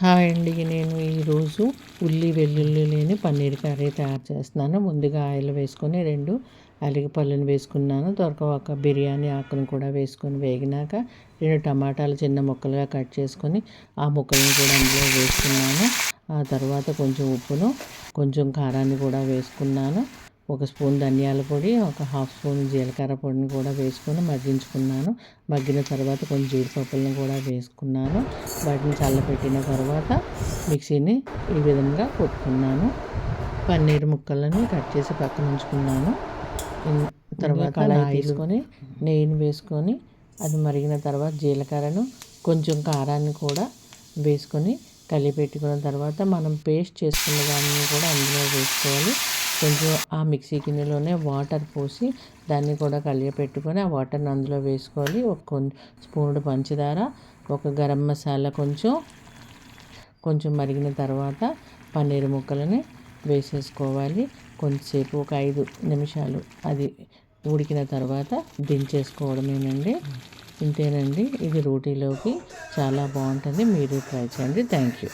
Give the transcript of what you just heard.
Hi అండి నేను ఈరోజు ఉల్లి వెల్లుల్లి లేని పన్నీర్ కర్రీ తయారు చేస్తున్నాను. ముందుగా ఆయిల్ వేసుకొని రెండు అలిగిపళ్ళను వేసుకున్నాను. ఒక బిర్యానీ ఆకును కూడా వేసుకొని వేగినాక రెండు టమాటాలు చిన్న ముక్కలుగా కట్ చేసుకొని ఆ ముక్కలను కూడా అందులో వేసుకున్నాను. ఆ తర్వాత కొంచెం ఉప్పును కొంచెం కారాన్ని కూడా వేసుకున్నాను. ఒక స్పూన్ ధనియాల పొడి ఒక హాఫ్ స్పూన్ జీలకర్ర పొడిని కూడా వేసుకొని మగ్గించుకున్నాను. మగ్గిన తర్వాత కొంచెం జీడిపప్పులను కూడా వేసుకున్నాను. వాటిని చల్లపెట్టిన తర్వాత మిక్సీని ఈ విధంగా కొట్టుకున్నాను. పన్నీర్ ముక్కలను కట్ చేసి పక్కన ఉంచుకున్నాను. తర్వాత తీసుకొని నెయ్యిని వేసుకొని అది మరిగిన తర్వాత జీలకర్రను కొంచెం కారాన్ని కూడా వేసుకొని కలిపెట్టుకున్న తర్వాత మనం పేస్ట్ చేసుకున్న దాన్ని కూడా అందులో వేసుకోవాలి. కొంచెం ఆ మిక్సీ గిన్నెలోనే వాటర్ పోసి దాన్ని కూడా కలియపెట్టుకొని ఆ వాటర్ని అందులో వేసుకోవాలి. ఒక స్పూనుడు పంచదార ఒక గరం మసాలా కొంచెం కొంచెం మరిగిన తర్వాత పన్నీర్ ముక్కలని వేసేసుకోవాలి. కొంతసేపు ఒక ఐదు నిమిషాలు అది ఉడికిన తర్వాత దించేసుకోవడమేనండి. ఇంతేనండి ఇది రోటీలోకి చాలా బాగుంటుంది. మీరు ట్రై చేయండి. Thank you.